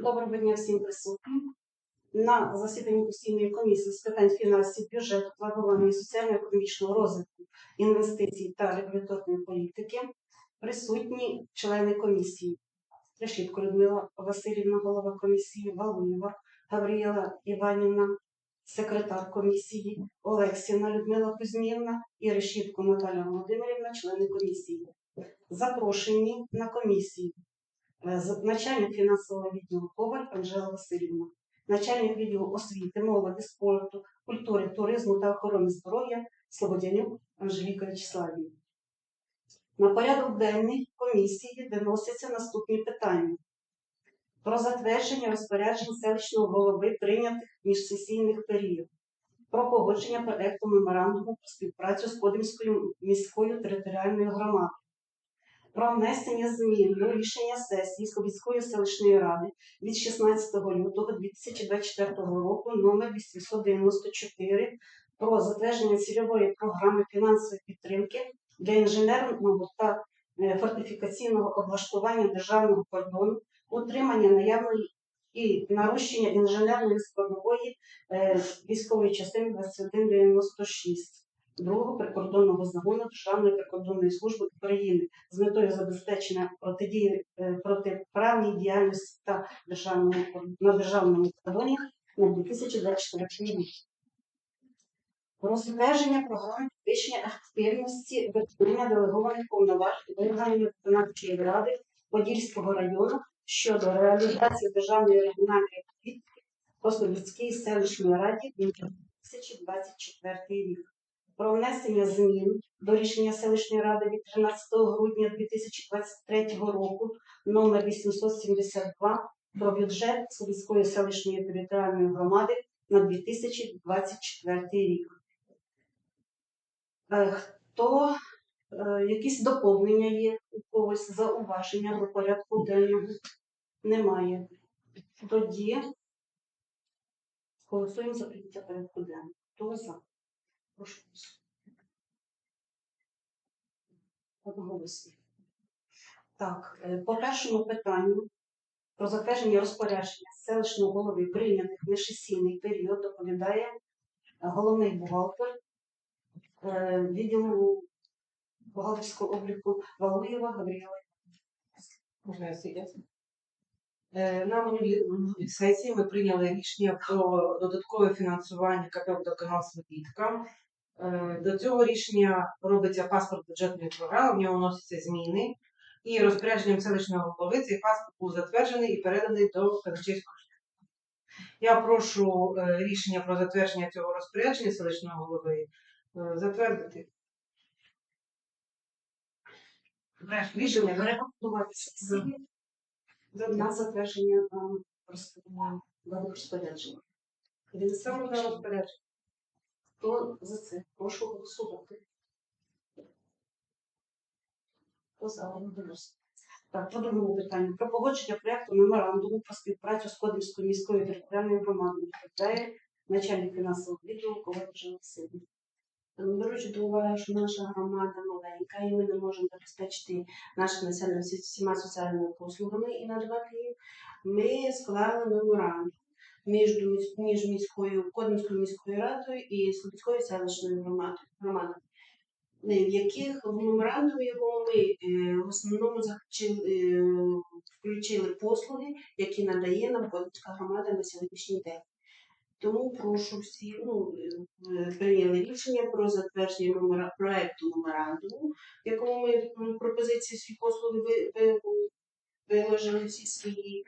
Доброго дня всім присутнім. На засіданні постійної комісії з питань фінансів, бюджету, планування соціально-економічного розвитку, інвестицій та регуляторної політики присутні члени комісії. Решітко Людмила Васильівна, голова комісії, Валуєва, Гавріела Іванівна, секретар комісії, Олексіна Людмила Кузьмівна і Решітко Наталя Володимирівна, члени комісії. Запрошені на комісію з- начальник фінансового відділу Коваль Анжела Васильівна, начальник відділу освіти, молоді, спорту, культури, туризму та охорони здоров'я Слободянюк Анжеліка Вячеславівна. На порядок денний комісії виносяться наступні питання. Про затвердження розпоряджень селищного голови прийнятих міжсесійних період. Про погодження проекту меморандуму про співпрацю з Кодимською міською територіальною громадою про внесення змін до рішення сесії Слобідської селищної ради від 16 лютого 2024 року номер 894 про затвердження цільової програми фінансової підтримки для інженерного та е, фортифікаційного облаштування державного кордону, утримання наявної і нарощення інженерної складової е, військової частини 2196 другого прикордонного загону Державної прикордонної служби України з метою забезпечення протидії е, протиправній діяльності та державному на державному кордоні на 2024 рік. Про програми підвищення ефективності виконання делегованих повноважень органів виконавчої ради Подільського району щодо реалізації державної регіональної політики по Слобідській селищній раді на 2024 рік про внесення змін до рішення селищної ради від 13 грудня 2023 року номер 872 про бюджет Слобідської селищної територіальної громади на 2024 рік. Е, Хто е, якісь доповнення є у когось зауваження до порядку денного? Немає. Тоді голосуємо за прийняття порядку денного. Хто за? Прошу. Одноголосно. Так, е, по першому питанню про затвердження розпорядження селищного голови прийнятих в міжсесійний період доповідає е, головний бухгалтер е, відділу бухгалтерського обліку Валуєва Гавріла. Можна я На минулій сесії ми прийняли рішення про додаткове фінансування КП «Водоканал Слобідка». Е, До цього рішення робиться паспорт бюджетної програми, в нього вносяться зміни. І розпорядженням селищного голови цей паспорт був затверджений і переданий до казначейського. штабу. Я прошу е, рішення про затвердження цього розпорядження селищного голови е, затвердити. Рішення Рекомендуватися всі на затвердження розпорядження. Він саме на розпорядження. Хто за це? Прошу голосувати. Так, по другому питанню. Про погодження проєкту меморандуму про співпрацю з Кодимською міською територіальною громадою відповідає начальник фінансового відділу Коваль Васильович. Беручи до уваги, що наша громада маленька, і ми не можемо забезпечити наше населення всіма соціальними послугами і надавати їм, ми склали меморандум між, між міською Кодинською міською радою і Слобідською селищною громадою, в яких в меморандумі його ми е, в основному захочили, е, включили послуги, які надає нам Кодинська громада на сьогоднішній день. Тому прошу всі, ну, е, прийняли рішення про затвердження номера, проекту меморандуму, в якому ми пропозиції свої послуги ви, ви, виложили всі свої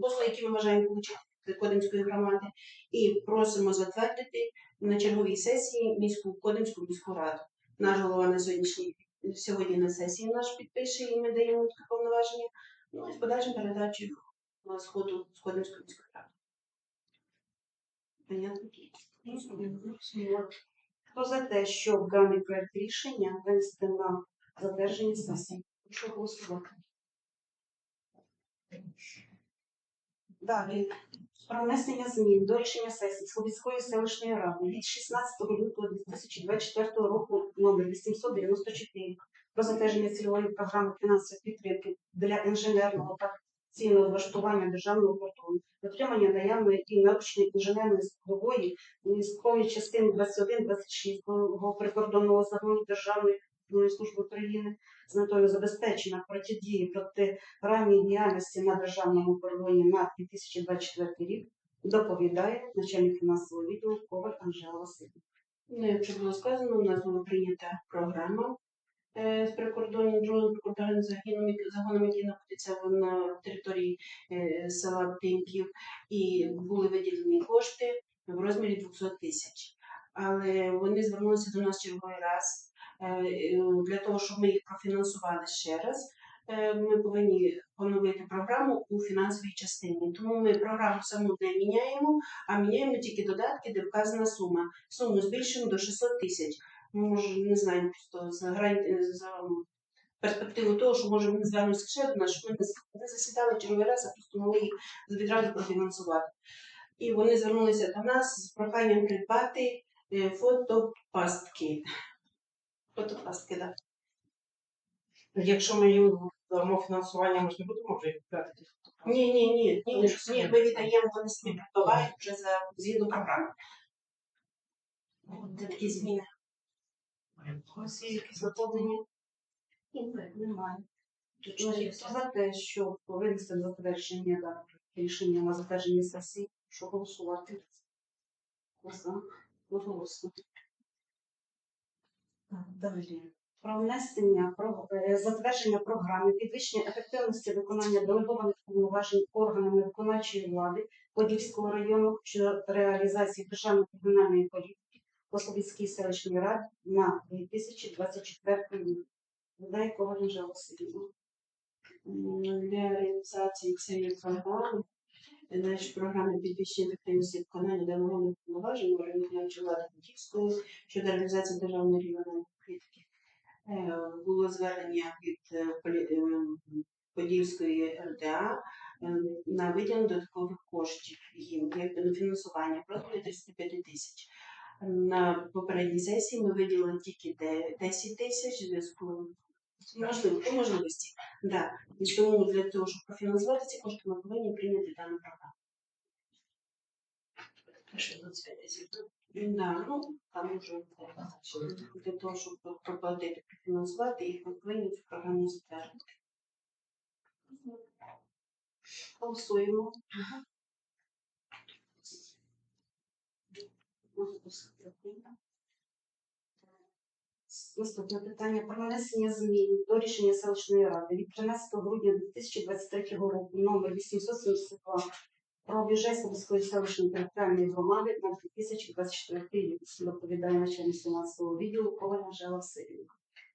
послуги, які ми бажаємо отримати Кодимської громади, і просимо затвердити на черговій сесії міську Кодимську міську раду. Наш голова на сьогоднішній сьогодні на сесії наш підпише і ми даємо таке повноваження. Ну і з подальшим передачею на сходу з Кодимської міської ради. Хто за те, щоб даний проект рішення винести на затвердження сесії? Прошу голосувати. Далі. Про внесення змін до рішення сесії Слов'янської селищної ради від 16 лютого 2024 року номер 894 про затвердження цільової програми фінансової підтримки для інженерного та цінного влаштування державного кордону, дотримання наявної і наручної інженерної складової військової частини 21-26 прикордонного загону Державної прикордонної служби України з метою забезпечення протидії протиправній діяльності на державному кордоні на 2024 рік доповідає начальник фінансового відділу Коваль Анжела Васильівна. Ну, як вже було сказано, у нас була прийнята програма е, з прикордонним другим прикордонним загоном, який- знаходиться на території е, села Тимків, і були виділені кошти в розмірі 200 тисяч. Але вони звернулися до нас черговий раз для того, щоб ми їх профінансували ще раз. е, Ми повинні поновити програму у фінансовій частині. Тому ми програму саму не міняємо, а міняємо тільки додатки, де вказана сума суму збільшимо до 600 тисяч. Може, не знаю, просто за, грань- за перспективу того, що може ми звернемося ще до щоб ми не засідали черговий раз, а просто могли їх відразу профінансувати. І вони звернулися до нас з проханням придбати е, фотопастки. Так. Якщо ми їм дамо фінансування, ми ж не будемо вже їх платити. Ні, ні, ні, ні, ні, ми віддаємо, вони самі придбавають вже за згідно програми. Це такі зміни. Ось є якісь доповнення? Немає. Значить, хто за те, що винести на затвердження даного рішення на затвердження сесії, що голосувати? За? Одноголосно. Далі. Про внесення про е, затвердження програми підвищення ефективності виконання делегованих повноважень органами виконавчої влади Подільського району щодо реалізації державної комунальної політики Пословицькій селищній раді на 2024 рік. Дай Коваль Анжела Васильівна. Для реалізації цієї програми, наші програми підвищення ефективності виконання делегованих повноважень органів виконавчої влади Подільської щодо реалізації державної регіональної Було звернення від е, е, Подільської РДА е, на виділення додаткових коштів їм на фінансування розмірі 35 тисяч. На попередній сесії ми виділили тільки 10 тисяч зв'язку можливо, можливості. Да. І тому для того, щоб профінансувати ці кошти, ми повинні прийняти дану програму. Да, ну, там вже для того, щоб проплатити, профінансувати, їх повинні цю програму затвердити. Голосуємо. Наступне питання про внесення змін до рішення селищної ради від 13 грудня 2023 року номер 872 про бюджет селищної територіальної громади на 2024 рік. Доповідає начальник фінансового відділу Коваль Анжела Васильівна.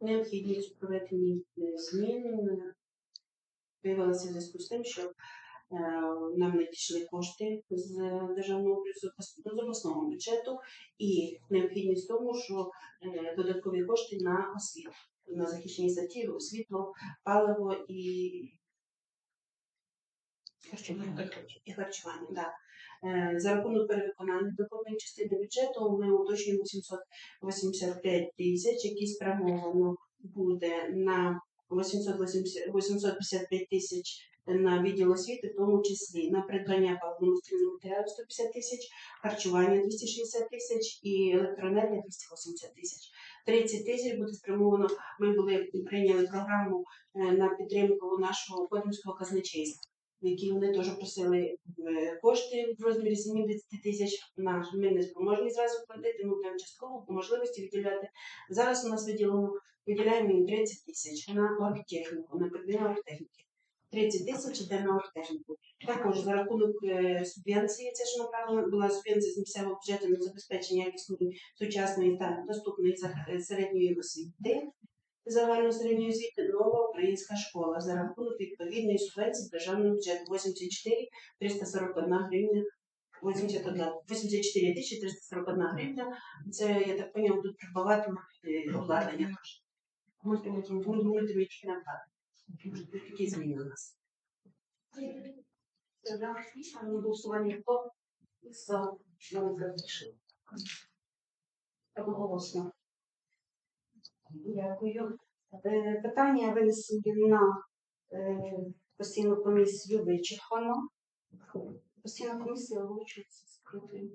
Необхідність проведення е, змін е, виявилася в зв'язку з тим, що е, нам надійшли кошти з державного бюджету, з обласного бюджету, і необхідність тому, що додаткові кошти на освіту, на захищені статті, освітло, паливо і і харчування. Да. Е, За рахунок перевиконання доходної частини бюджету ми уточнюємо 785 тисяч, які спрямовано буде на 880 855 тисяч на відділ освіти, в тому числі на придбання паливно-мастильних матеріалів 150 тисяч, харчування 260 тисяч і електроенергія 280 тисяч. 30 тисяч буде спрямовано. Ми були прийняли програму е, на підтримку нашого Кодимського казначейства які вони теж просили е, кошти в розмірі 70 тисяч. На ми не спроможні зразу платити, ми будемо частково по можливості виділяти. Зараз у нас виділено виділяємо їм 30 тисяч на оргтехніку, на придбання оргтехніки. 30 тисяч йде на оргтехніку. Також за рахунок е, субвенції, це ж направлена була субвенція з місцевого бюджету на забезпечення якісної сучасної та доступної е, середньої освіти загальної середньої освіти нова українська школа за рахунок відповідної субвенції державного бюджету 84 341 гривня. 84 тисячі 341 гривня. Це, я так поняв, будуть придбавати е, обладнання. Мультимедійне обладнання. Такі зміни у нас. Голосування хто? За. Одноголосно. Дякую. Е, Питання винесені на е, Постійну комісію вичерпано. Постійна комісія оголошується з закритою.